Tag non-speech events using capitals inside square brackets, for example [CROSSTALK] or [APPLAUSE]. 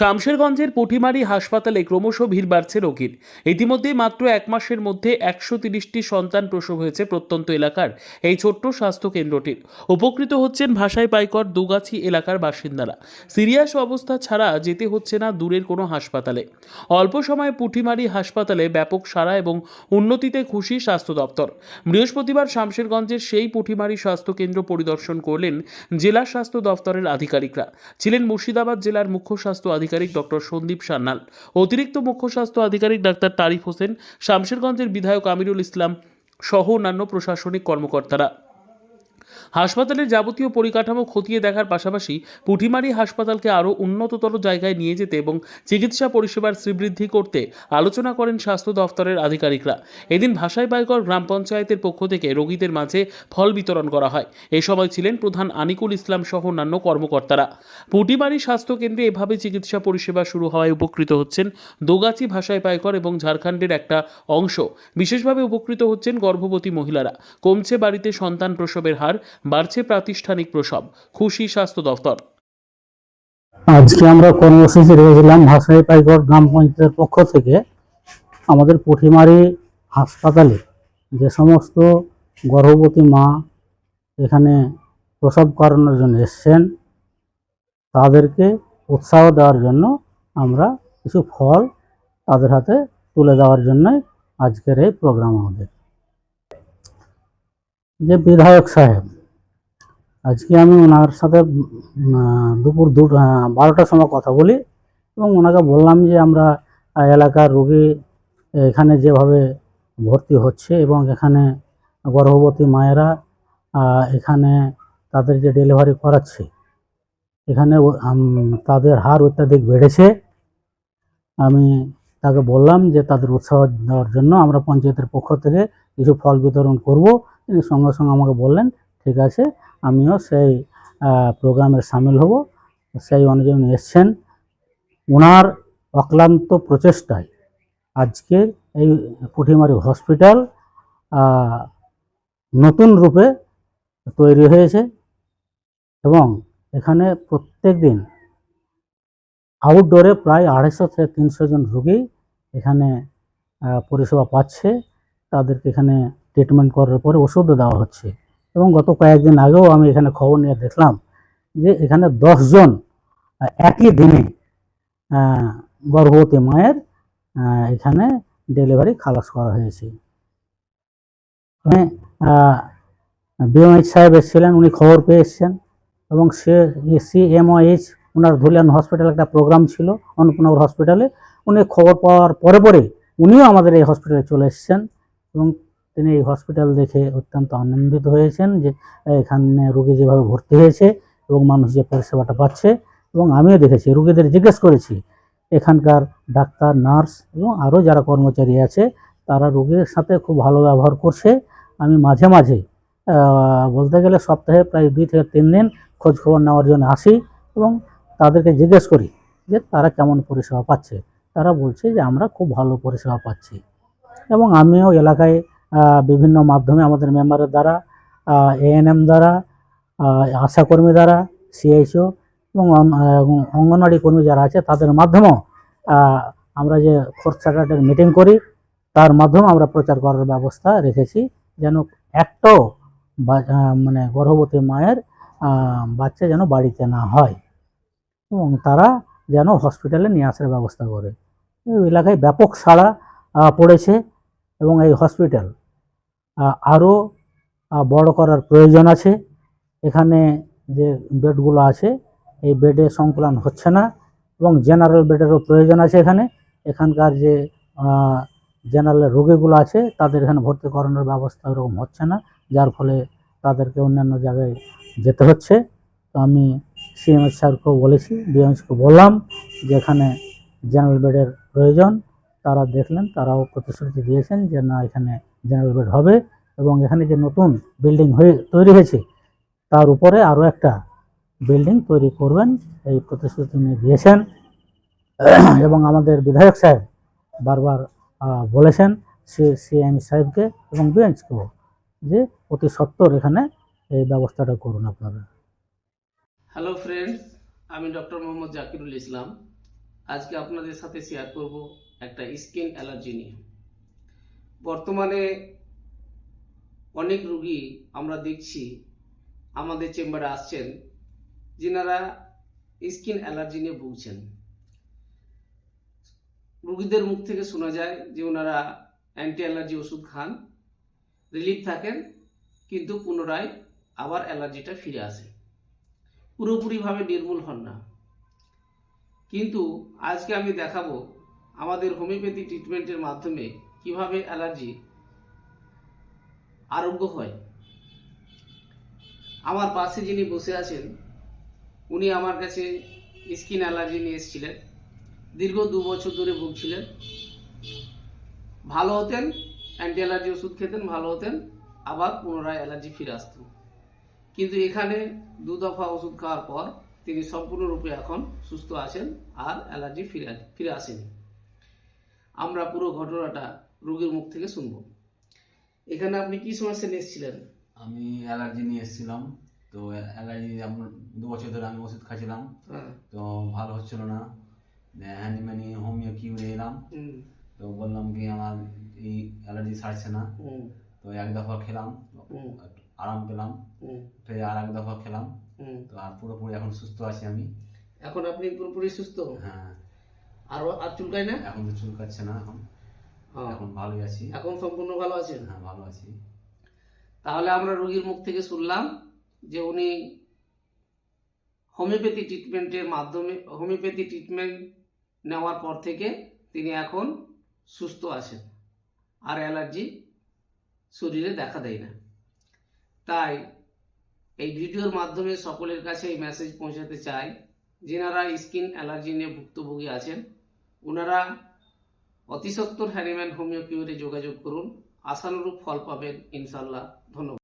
শামশেরগঞ্জের পুঠিমারি হাসপাতালে ক্রমশ ভিড় বাড়ছে রোগীর। ইতিমধ্যে মাত্র এক মাসের মধ্যে একশো তিরিশটি সন্তান প্রসব হয়েছে প্রত্যন্ত এলাকার এই ছোট্ট স্বাস্থ্য কেন্দ্রটির উপকৃত হচ্ছেন ভাষায় পাইকর দুগাছি এলাকার বাসিন্দারা। সিরিয়াস অবস্থা ছাড়া যেতে হচ্ছে না দূরের কোনো হাসপাতালে। অল্প সময়ে পুঠিমারি হাসপাতালে ব্যাপক সারা এবং উন্নতিতে খুশি স্বাস্থ্য দপ্তর। বৃহস্পতিবার শামশেরগঞ্জের সেই পুঠিমারি স্বাস্থ্য কেন্দ্র পরিদর্শন করলেন জেলা স্বাস্থ্য দপ্তরের আধিকারিকরা। ছিলেন মুর্শিদাবাদ জেলার মুখ্য স্বাস্থ্য আধিকারিক ডক্টর সন্দীপ সান্যাল, অতিরিক্ত মুখ্য স্বাস্থ্য আধিকারিক ডাক্তার তারিফ হোসেন, শামশেরগঞ্জের বিধায়ক আমিরুল ইসলাম সহ অন্যান্য প্রশাসনিক কর্মকর্তারা। হাসপাতালের যাবতীয় পরিকাঠামো খতিয়ে দেখার পাশাপাশি পুঠিমারি হাসপাতালকে আরও উন্নততর জায়গায় নিয়ে যেতে এবং চিকিৎসা পরিষেবার শ্রীবৃদ্ধি করতে আলোচনা করেন স্বাস্থ্য দফতরের আধিকারিকরা। এদিন ভাষায় বায়কর গ্রাম পঞ্চায়েতের পক্ষ থেকে রোগীদের মাঝে ফল বিতরণ করা হয়। এ সময় ছিলেন প্রধান আনিকুল ইসলাম সহ অন্যান্য কর্মকর্তারা। পুটিমারি স্বাস্থ্য কেন্দ্রে এভাবে চিকিৎসা পরিষেবা শুরু হওয়ায় উপকৃত হচ্ছেন দোগাছি ভাষায় পায়কর এবং ঝাড়খণ্ডের একটা অংশ। বিশেষভাবে উপকৃত হচ্ছেন গর্ভবতী মহিলারা। কমছে বাড়িতে সন্তান প্রসবের হার। বাড়ছে প্রাতিষ্ঠানিক প্রসব। খুশি স্বাস্থ্য দফতর। আজকে আমরা কর্মসূচি রেখেছিলাম ভাষাই পাইগড় গ্রাম পঞ্চায়েতের পক্ষ থেকে। আমাদের পুঠিমারি হাসপাতালে যে সমস্ত গর্ভবতী মা এখানে প্রসব করানোর জন্য এসছেন, তাদেরকে উৎসাহ দেওয়ার জন্য আমরা কিছু ফল তাদের হাতে তুলে দেওয়ার জন্যই আজকের এই প্রোগ্রাম আমাদের। যে বিধায়ক সাহেব আজকে আমি ওনার সাথে দুপুর দু বারোটার সময় কথা বলি এবং ওনাকে বললাম যে আমরা এলাকার রোগী এখানে যেভাবে ভর্তি হচ্ছে এবং এখানে গর্ভবতী মায়েরা এখানে তাদের যে ডেলিভারি করাচ্ছে, এখানে তাদের হার অত্যাধিক বেড়েছে। আমি তাকে বললাম যে তাদের উৎসাহ দেওয়ার জন্য আমরা পঞ্চায়েতের পক্ষ থেকে কিছু ফল বিতরণ করব। তিনি সঙ্গে সঙ্গে আমাকে বললেন ঠিক আছে? আমিও সেই প্রোগ্রামে সামিল হব। সেই অনুযায়ী উনি এসছেন। ওনার অক্লান্ত প্রচেষ্টায় আজকে এই পুঁটিমারি হসপিটাল নতুন রূপে তৈরি হয়েছে এবং এখানে প্রত্যেক দিন আউটডোরে প্রায় আড়াইশো থেকে তিনশো জন রোগী এখানে পরিষেবা পাচ্ছে। তাদেরকে এখানে ট্রিটমেন্ট করার পরে ওষুধও দেওয়া হচ্ছে। এবং গত কয়েকদিন আগেও আমি এখানে খবর নিয়ে দেখলাম যে এখানে দশজন একই দিনে গর্ভবতী মায়ের এখানে ডেলিভারি খালাস করা হয়েছে। বিএমএইচ সাহেব এসেছিলেন, উনি খবর পেয়ে এসছেন এবং সে সি এমওএইচ ওনার ধুলিয়ান হসপিটালে একটা প্রোগ্রাম ছিল অন্নপূর্ণাপুর হসপিটালে উনি খবর পাওয়ার পরে পরে উনিও আমাদের এই হসপিটালে চলে এসছেন এবং তিনি এই হসপিটাল দেখে অত্যন্ত আনন্দিত হয়েছেন যে, এখানে রোগী যেভাবে ভর্তি হয়েছে এবং মানুষ যে পরিষেবাটা পাচ্ছে এবং আমিও দেখেছি, রোগীদের জিজ্ঞেস করেছি। এখানকার ডাক্তার, নার্স এবং আরও যারা কর্মচারী আছে, তারা রোগীর সাথে খুব ভালো ব্যবহার করছে। আমি মাঝে মাঝে বলতে গেলে সপ্তাহে প্রায় দুই থেকে তিন দিন খোঁজখবর নেওয়ার জন্য আসি এবং তাদেরকে জিজ্ঞেস করি যে, তারা কেমন পরিষেবা পাচ্ছে? তারা বলছে যে, আমরা খুব ভালো পরিষেবা পাচ্ছি। এবং আমিও এলাকায় বিভিন্ন মাধ্যমে আমাদের মেম্বারের দ্বারা এএনএম দ্বারা আশাকর্মী দ্বারা সিএইচও এবং অঙ্গনওয়াড়ি কর্মী যারা আছে তাদের মাধ্যমেও আমরা যে ফোর্থ মিটিং করি, তার মাধ্যমে আমরা প্রচার করার ব্যবস্থা রেখেছি যেন একটাও মানে গর্ভবতী মায়ের বাচ্চা যেন বাড়িতে না হয় এবং তারা যেন হসপিটালে নিয়ে আসার ব্যবস্থা করে। এলাকায় ব্যাপক সাড়া পড়েছে এবং এই হসপিটাল আরও বড় করার প্রয়োজন আছে। এখানে যে বেডগুলো আছে, এই বেডে সংকুলন হচ্ছে না এবং জেনারেল বেডেরও প্রয়োজন আছে এখানে। এখানকার যে জেনারেল রোগীগুলো আছে, তাদের এখানে ভর্তি করানোর ব্যবস্থা ওরকম হচ্ছে না, যার ফলে তাদেরকে অন্যান্য জায়গায় যেতে হচ্ছে। তো আমি সিএমএস স্যারকেও বলেছি ডিএমএসকে বললাম যে এখানে জেনারেল বেডের প্রয়োজন। তারা দেখলেন, তারাও প্রতিশ্রুতি দিয়েছেন যে না, এখানে জেনারেল বেড হবে এবং এখানে যে নতুন বিল্ডিং হয়ে তৈরি হয়েছে, তার উপরে আরও একটা বিল্ডিং তৈরি করবেন। এই প্রতিশ্রুতি উনি দিয়েছেন। [CLEARS THROAT] এবং আমাদের বিধায়ক সাহেব বারবার বলেছেন সি, সিএম সাহেবকে এবং বিএনসকেও যে অতি সত্বর এখানে এই ব্যবস্থাটা করুন আপনারা। হ্যালো ফ্রেন্ডস আমি ডক্টর মোহাম্মদ জাকিরুল ইসলাম। আজকে আপনাদের সাথে শেয়ার করব একটা স্কিন অ্যালার্জি নিয়ে। বর্তমানে অনেক রুগী আমরা দেখছি আমাদের চেম্বারে আসছেন, যিনারা স্কিন অ্যালার্জি নিয়ে ভুগছেন। রুগীদের মুখ থেকে শোনা যায় যে ওনারা অ্যান্টি অ্যালার্জি ওষুধ খান, রিলিফ থাকেন, কিন্তু পুনরায় আবার অ্যালার্জিটা ফিরে আসে। পুরোপুরিভাবে নির্মূল হন না। কিন্তু আজকে আমি দেখাবো আমাদের হোমিওপ্যাথি ট্রিটমেন্টের মাধ্যমে কীভাবে অ্যালার্জি আরোগ্য হয়? আমার পাশে যিনি বসে আছেন, উনি আমার কাছে স্কিন অ্যালার্জি নিয়ে এসেছিলেন। দীর্ঘ দু বছর ধরে ভুগছিলেন। ভালো হতেন অ্যান্টি অ্যালার্জি ওষুধ খেতেন, ভালো হতেন, আবার পুনরায় অ্যালার্জি ফিরে আসতো। কিন্তু এখানে দু দফা ওষুধ খাওয়ার পর তিনি সম্পূর্ণরূপে এখন সুস্থ আছেন আর অ্যালার্জি ফিরে ফিরে আসেনি। আমরা পুরো ঘটনাটা রোগীর মুখ থেকে শুনব। এখানে আপনি কি সমস্যা নিয়ে এসেছিলেন? আমি অ্যালার্জি নিয়ে এসেছিলাম। তো অ্যালার্জি দু বছর ধরে আমি ওষুধ খাচ্ছিলাম। হ্যাঁ। তো ভালো হচ্ছিল না। হ্যান্ডিম্যানি হোমিও কিউ নিয়ে এলাম। তো বললাম কি আমার এই অ্যালার্জি সারছে না। তো এক দফা খেলাম। আরাম পেলাম। হুম। ফের আর এক দফা খেলাম। হুম। তো আর পুরোপুরি এখন সুস্থ আছি আমি। এখন আপনি পুরোপুরি সুস্থ? হ্যাঁ। আর আর চুলকায় না? এখন তো চুলকাচ্ছে না এখন। এখন ভালোই আছি। এখন সম্পূর্ণ ভালো আছেন? হ্যাঁ ভালো আছি। তাহলে আমরা রোগীর মুখ থেকে শুনলাম যে উনি হোমিওপ্যাথি ট্রিটমেন্টের মাধ্যমে হোমিওপ্যাথি ট্রিটমেন্ট নেওয়ার পর থেকে তিনি এখন সুস্থ আছেন আর অ্যালার্জি শরীরে দেখা দেয় না। তাই এই ভিডিওর মাধ্যমে সকলের কাছে এই মেসেজ পৌঁছাতে চাই যেনারা স্কিন অ্যালার্জি নিয়ে ভুক্তভোগী আছেন ওনারা অতিসত্বর হ্যানিম্যান হোমিও কিউরে যোগাযোগ করুন। আশানুরূপ ফল পাবেন ইনশাল্লাহ ধন্যবাদ।